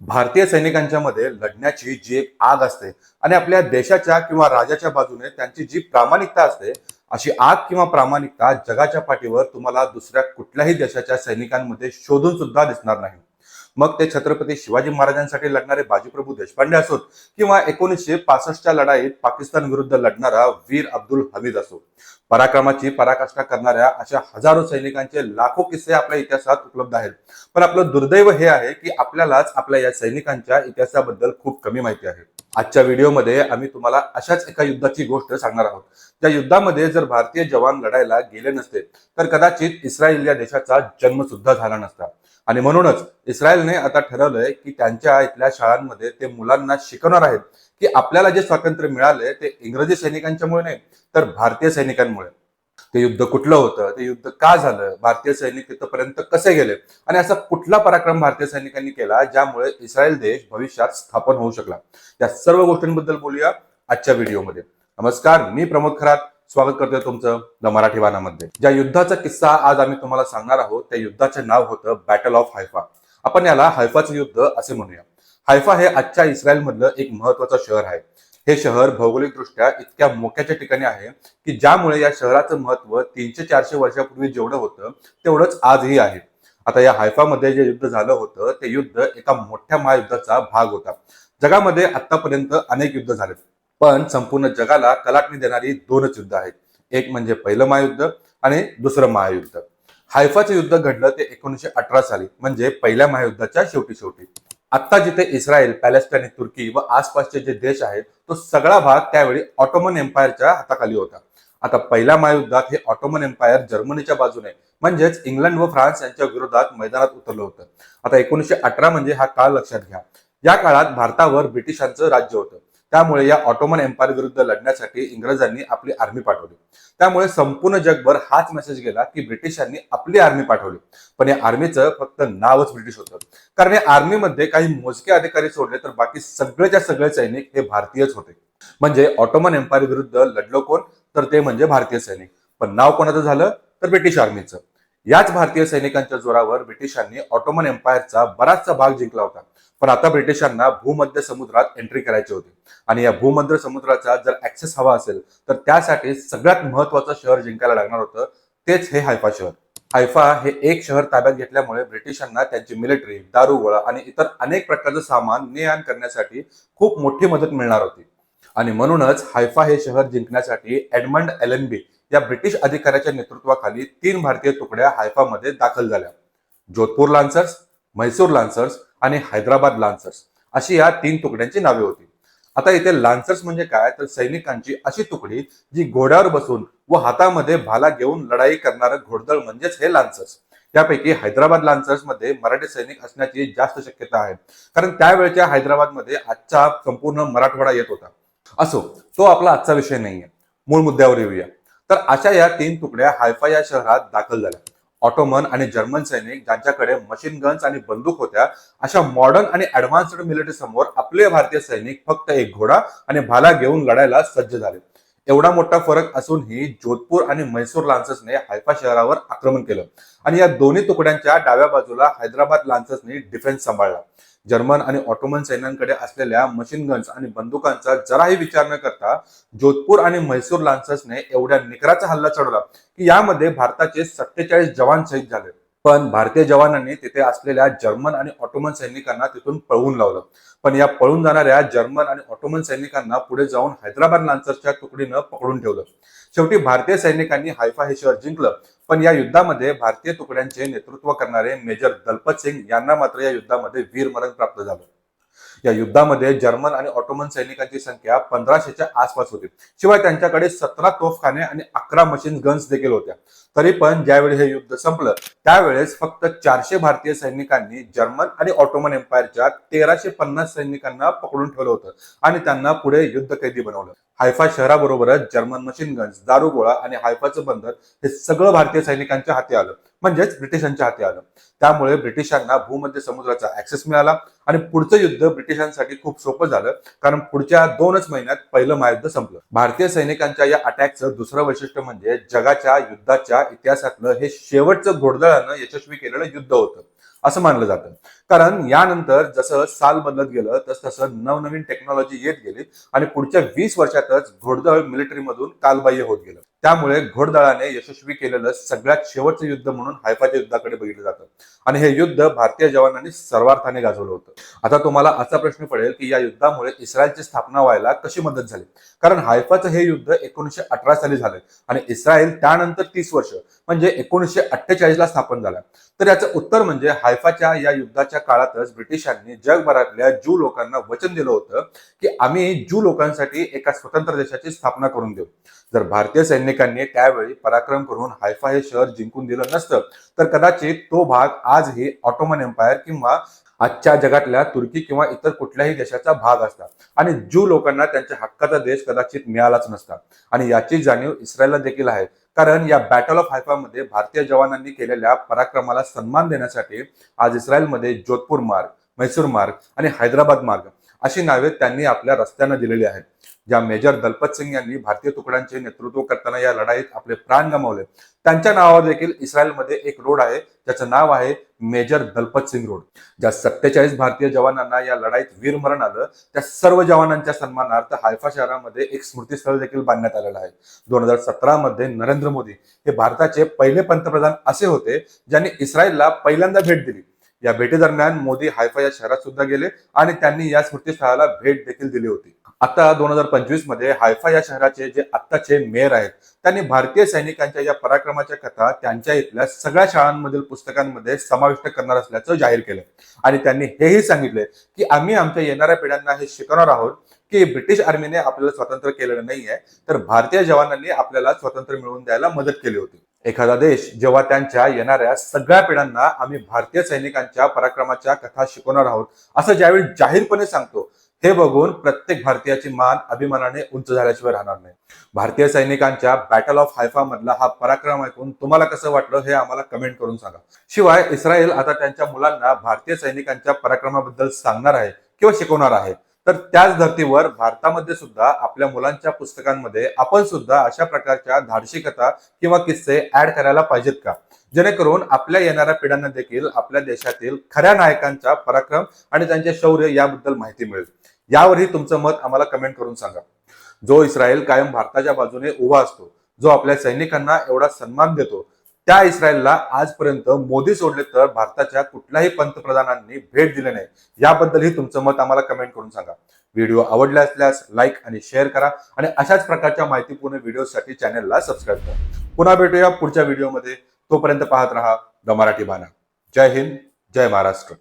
भारतीय सैनिकांच्या मध्ये लढण्याची जी एक आग असते आणि आपल्या देशाच्या किंवा राजाच्या बाजूने त्यांची जी प्रामाणिकता असते अशी आग किंवा प्रामाणिकता जगाच्या पाठीवर तुम्हाला दुसऱ्या कुठल्याही देशाच्या सैनिकांमध्ये शोधून सुद्धा दिसणार नाही. मग ते छत्रपती शिवाजी महाराजांसाठी लढणारे बाजीप्रभू देशपांडे असोत किंवा एकोणीसशे पासष्टच्या लढाईत पाकिस्तान विरुद्ध लढणारा वीर अब्दुल हमीद असो पराक्रमाची पराकाष्ठा करणाऱ्या अशा हजारो सैनिकांचे लाखो किस्से आपल्या इतिहासात उपलब्ध आहेत. पण आपलं दुर्दैव हे आहे की आपल्यालाच आपल्या या सैनिकांच्या इतिहासाबद्दल खूप कमी माहिती आहे. आजच्या व्हिडिओमध्ये आम्ही तुम्हाला अशाच एका युद्धाची गोष्ट सांगणार आहोत. त्या युद्धामध्ये जर भारतीय जवान लढायला गेले नसते तर कदाचित इस्रायल या देशाचा जन्म सुद्धा झाला नसता. आणि म्हणूनच इस्रायलने आता ठरवलंय की त्यांच्या इथल्या शाळांमध्ये ते मुलांना शिकवणार आहेत. की आपल्याला जे स्वातंत्र्य मिळाले ते इंग्रजी सैनिकांच्यामुळे नाही तर भारतीय सैनिकांमुळे. ते युद्ध कुठलं होतं? ते युद्ध का झालं? भारतीय सैनिक तिथपर्यंत कसे गेले? आणि असा कुठला पराक्रम भारतीय सैनिकांनी केला ज्यामुळे इस्रायल देश भविष्यात स्थापन होऊ शकला? या सर्व गोष्टींबद्दल बोलूया आजच्या व्हिडिओमध्ये. नमस्कार मी प्रमोद खरात. स्वागत करतोय तुमचं द मराठी वानामध्ये. ज्या युद्धाचा किस्सा आज आम्ही तुम्हाला सांगणार आहोत त्या युद्धाचे नाव होतं बॅटल ऑफ हायफा आपण याला हायफाचं युद्ध असे म्हणूया. हायफा हे आजच्या इस्रायल मधलं एक महत्वाचं शहर आहे. हे शहर भौगोलिकदृष्ट्या इतक्या मोक्याच्या ठिकाणी आहे की ज्यामुळे या शहराचं महत्त्व तीनशे चारशे वर्षापूर्वी जेवढं होतं तेवढंच आजही आहे. आता या हायफामध्ये जे युद्ध झालं होतं ते युद्ध एका मोठ्या महायुद्धाचा भाग होता. जगामध्ये आतापर्यंत अनेक युद्ध झाले पण संपूर्ण जगाला कलाटणी देणारी दोनच युद्ध आहेत. एक म्हणजे पहिलं महायुद्ध आणि दुसरं महायुद्ध. हायफाचे युद्ध घडलं ते एकोणीशे अठरा साली म्हणजे पहिल्या महायुद्धाच्या शेवटी शेवटी. आता जिथे इस्रायल पॅलेस्टाईन तुर्की व आसपासचे जे देश आहेत तो सगळा भाग त्यावेळी ऑटोमन एम्पायरच्या हाताखाली होता. आता पहिल्या महायुद्धात हे ऑटोमन एम्पायर जर्मनीच्या बाजूने म्हणजेच इंग्लंड व फ्रान्स यांच्या विरोधात मैदानात उतरलं होतं. आता एकोणीशे अठरा म्हणजे हा काळ लक्षात घ्या. या काळात भारतावर ब्रिटिशांचं राज्य होतं. त्यामुळे या ऑटोमन एम्पायर विरुद्ध लढण्यासाठी इंग्रजांनी आपली आर्मी पाठवली. त्यामुळे संपूर्ण जगभर हाच मेसेज गेला की ब्रिटिशांनी आपली आर्मी पाठवली. पण या आर्मीचं फक्त नावच ब्रिटिश होतं. कारण या आर्मीमध्ये काही मोजके अधिकारी सोडले तर बाकी सगळेच्या सगळे सैनिक हे भारतीयच होते. म्हणजे ऑटोमन एम्पायर विरुद्ध लढलो कोण? तर ते म्हणजे भारतीय सैनिक. पण नाव कोणाचं झालं? तर ब्रिटिश आर्मीचं याच भारतीय सैनिकांच्या जोरावर ब्रिटिशांनी ऑटोमन एम्पायरचा बराचसा भाग जिंकला होता. पण आता ब्रिटिशांना भूमध्य समुद्रात एंट्री करायची होती. आणि या भूमध्य समुद्राचा जर ऍक्सेस हवा असेल तर त्यासाठी सगळ्यात महत्वाचं शहर जिंकायला लागणार होतं तेच हे हायफा शहर. हायफा हे एक शहर ताब्यात घेतल्यामुळे ब्रिटिशांना त्यांची मिलिटरी दारुगोळा आणि इतर अनेक प्रकारचं सामान ने आण करण्यासाठी खूप मोठी मदत मिळणार होती. आणि म्हणूनच हायफा हे शहर जिंकण्यासाठी एडमंड एलएनबी या ब्रिटिश अधिकाऱ्याच्या नेतृत्वाखाली तीन भारतीय तुकड्या हायफामध्ये दाखल झाल्या. जोधपूर लान्सर्स म्हैसूर लान्सर्स आणि हैदराबाद लान्सर्स अशी या तीन तुकड्यांची नावे होती. आता इथे लान्सर्स म्हणजे काय? तर सैनिकांची अशी तुकडी जी घोड्यावर बसून व हातामध्ये भाला घेऊन लढाई करणारं घोडदळ म्हणजेच हे लान्सर्स त्यापैकी हैदराबाद लान्सर्समध्ये मराठी सैनिक असण्याची जास्त शक्यता आहे. कारण त्यावेळच्या हैदराबादमध्ये आजचा संपूर्ण मराठवाडा येत होता. असो तो आपला आजचा विषय नाहीये. मूळ मुद्द्यावर येऊया. तर अशा या तीन तुकड्या हायफा या शहरात दाखल झाल्या. ऑटोमन आणि जर्मन सैनिक ज्यांच्याकडे मशीन गन्स आणि बंदूक होत्या अशा मॉडर्न आणि ऍडव्हान्स्ड मिलिटरी समोर आपले भारतीय सैनिक फक्त एक घोडा आणि भाला घेऊन लढायला सज्ज झाले. एवढा मोठा फरक असूनही जोधपूर आणि म्हैसूर लान्सर्सने हायफा शहरावर आक्रमण केलं. आणि या दोन्ही तुकड्यांच्या डाव्या बाजूला हैदराबाद लान्सर्सने डिफेन्स सांभाळला. जर्मन आणि ऑटोमन सैन्यांकडे असलेल्या मशीन गन्स आणि बंदुकांचा जराही विचार न करता जोधपूर आणि म्हैसूर लान्सर्सने एवढ्या निकराचा हल्ला चढवला की यामध्ये भारताचे सत्तेचाळीस जवान शहीद झाले. पण भारतीय जवानांनी तिथे असलेल्या जर्मन आणि ऑटोमन सैनिकांना तिथून पळवून लावलं. पण या पळून जाणाऱ्या जर्मन आणि ऑटोमन सैनिकांना पुढे जाऊन हैदराबाद लान्सरच्या तुकडीनं पकडून ठेवलं. शेवटी भारतीय सैनिकांनी हायफा हे शहर जिंकलं. पण या युद्धामध्ये भारतीय तुकड्यांचे नेतृत्व करणारे मेजर दलपत सिंग यांना मात्र या युद्धामध्ये वीरमरण प्राप्त झालं. या युद्धामध्ये जर्मन आणि ऑटोमन सैनिकांची संख्या पंधराशेच्या आसपास होती. शिवाय त्यांच्याकडे सतरा तोफखाने आणि अकरा मशीन गन्स देखील होत्या. तरी पण ज्यावेळी हे युद्ध संपलं त्यावेळेस फक्त चारशे भारतीय सैनिकांनी जर्मन आणि ऑटोमन एम्पायरच्या तेराशे पन्नास सैनिकांना पकडून ठेवलं होतं आणि त्यांना पुढे युद्ध कैदी बनवलं. हायफा शहराबरोबरच जर्मन मशीन गन्स दारुगोळा आणि हायफाचं बंदर हे सगळं भारतीय सैनिकांच्या हाती आलं. म्हणजेच ब्रिटिशांच्या हाती आलं. त्यामुळे ब्रिटिशांना भूमध्य समुद्राचा ऍक्सेस मिळाला आणि पुढचं युद्ध ब्रिटिशांसाठी खूप सोपं झालं कारण पुढच्या दोनच महिन्यात पहिलं महायुद्ध संपलं. भारतीय सैनिकांच्या या अटॅकचं दुसरं वैशिष्ट्य म्हणजे जगाच्या युद्धाच्या इतिहासातलं हे शेवटचं घोडदळानं यशस्वी केलेलं युद्ध होतं असं मानलं जातं. कारण यानंतर जसं साल बदलत गेलं तस तसं नवनवीन टेक्नॉलॉजी येत गेली आणि पुढच्या वीस वर्षातच घोडदळ मिलिटरीमधून कालबाह्य होत गेलं. त्यामुळे घोडदळाने यशस्वी केलेलं सगळ्यात शेवटचं युद्ध म्हणून हायफाच्या युद्धाकडे बघितलं जातं. आणि हे युद्ध भारतीय जवानांनी सर्वार्थाने गाजवलं होतं. आता तुम्हाला असा प्रश्न पडेल की या युद्धामुळे इस्रायलची स्थापना व्हायला कशी मदत झाली? कारण हायफाचं हे युद्ध एकोणीसशे अठरा साली झालं आणि इस्रायल त्यानंतर तीस वर्ष म्हणजे एकोणीसशे अठ्ठेचाळीस ला स्थापन झाला तर याचं उत्तर म्हणजे हायफाच्या या युद्धाच्या काळातच ब्रिटिशांनी जगभरातल्या ज्यू लोकांना वचन दिलं होतं की आम्ही ज्यू लोकांसाठी एका स्वतंत्र देशाची स्थापना करून देऊ. जर भारतीय सैनिकांनी त्यावेळी पराक्रम करून हायफा हे शहर जिंकून दिलं नसतं तर कदाचित तो भाग आजही ऑटोमन एम्पायर किंवा आजच्या जगातल्या तुर्की किंवा इतर कुठल्याही देशाचा भाग असतात. आणि ज्यू लोकांना त्यांच्या हक्काचा देश कदाचित मिळालाच नसता. आणि याची जाणीव इस्रायलला देखील आहे. कारण या बॅटल ऑफ हायफामध्ये भारतीय जवानांनी केलेल्या पराक्रमाला सन्मान देण्यासाठी आज इस्रायलमध्ये जोधपूर मार्ग म्हैसूर मार्ग आणि हैदराबाद मार्ग अशी नावे त्यांनी आपल्या रस्त्यांना दिलेली आहेत. ज्या मेजर दलपत सिंग यांनी भारतीय तुकड्यांचे नेतृत्व करताना या लढाईत आपले प्राण गमावले. त्यांच्या नावावर देखील इस्रायलमध्ये एक रोड आहे. ज्याचं नाव आहे मेजर दलपत सिंग रोड. ज्या सत्तेचाळीस भारतीय जवानांना या लढाईत वीरमरण आलं त्या सर्व जवानांच्या सन्मानार्थ हायफा शहरामध्ये एक स्मृतीस्थळ देखील बांधण्यात आलेलं आहे. दोन हजार सतरा मध्ये नरेंद्र मोदी हे भारताचे पहिले पंतप्रधान असे होते ज्यांनी इस्रायलला पहिल्यांदा भेट दिली. या भेटीदरम्यान मोदी हायफा या शहरात सुद्धा गेले आणि त्यांनी या स्मृतीस्थळाला भेट देखील दिली होती. आता दोन हजार पंचवीसमध्ये हायफा या शहराचे जे आत्ताचे मेयर आहेत त्यांनी भारतीय सैनिकांच्या या पराक्रमाच्या कथा त्यांच्या इथल्या सगळ्या शाळांमधील पुस्तकांमध्ये समाविष्ट करणार असल्याचं जाहीर केलं. आणि त्यांनी हेही सांगितले की आम्ही आमच्या येणाऱ्या पिढ्यांना हे शिकवणार आहोत की ब्रिटिश आर्मीने आपल्याला स्वातंत्र्य केलेलं नाहीये तर भारतीय जवानांनी आपल्याला स्वातंत्र्य मिळवून द्यायला मदत केली होती. एखादा देश जेव्हा त्यांच्या येणाऱ्या सगळ्या पिढ्यांना आम्ही भारतीय सैनिकांच्या पराक्रमाच्या कथा शिकवणार आहोत असं ज्यावेळी जाहीरपणे सांगतो हे बघून प्रत्येक भारतीयाची मान अभिमानाने उंच झाल्याशिवाय राहणार नाही. भारतीय सैनिकांच्या बॅटल ऑफ हायफा मधला हा पराक्रम ऐकून तुम्हाला कसं वाटलं हे आम्हाला कमेंट करून सांगा. शिवाय इस्रायल आता त्यांच्या मुलांना भारतीय सैनिकांच्या पराक्रमाबद्दल सांगणार आहे किंवा शिकवणार आहे. तर त्याच धर्तीवर भारतामध्ये सुद्धा आपल्या मुलांच्या पुस्तकांमध्ये आपण सुद्धा अशा प्रकारच्या धाडशी कथा किंवा किस्से ऍड करायला पाहिजेत का? जेणेकरून आपल्या येणाऱ्या पिढ्यांना देखील आपल्या देशातील खऱ्या नायकांचा पराक्रम आणि त्यांचे शौर्य याबद्दल माहिती मिळेल. यावरही तुमचं मत आम्हाला कमेंट करून सांगा. जो इस्रायल कायम भारताच्या बाजूने उभा असतो जो आपल्या सैनिकांना एवढा सन्मान देतो त्या इस्रायलला आजपर्यंत मोदी सोडले तर भारताच्या कुठल्याही पंतप्रधानांनी भेट दिली नाही. याबद्दलही तुमचं मत आम्हाला कमेंट करून सांगा. व्हिडिओ आवडला असल्यास लाईक आणि शेअर करा आणि अशाच प्रकारच्या माहितीपूर्ण व्हिडिओसाठी चॅनलला सबस्क्राईब करा. पुन्हा भेटूया पुढच्या व्हिडिओमध्ये तोपर्यंत पाहत रहा द मराठी बाणा. जय हिंद जय महाराष्ट्र.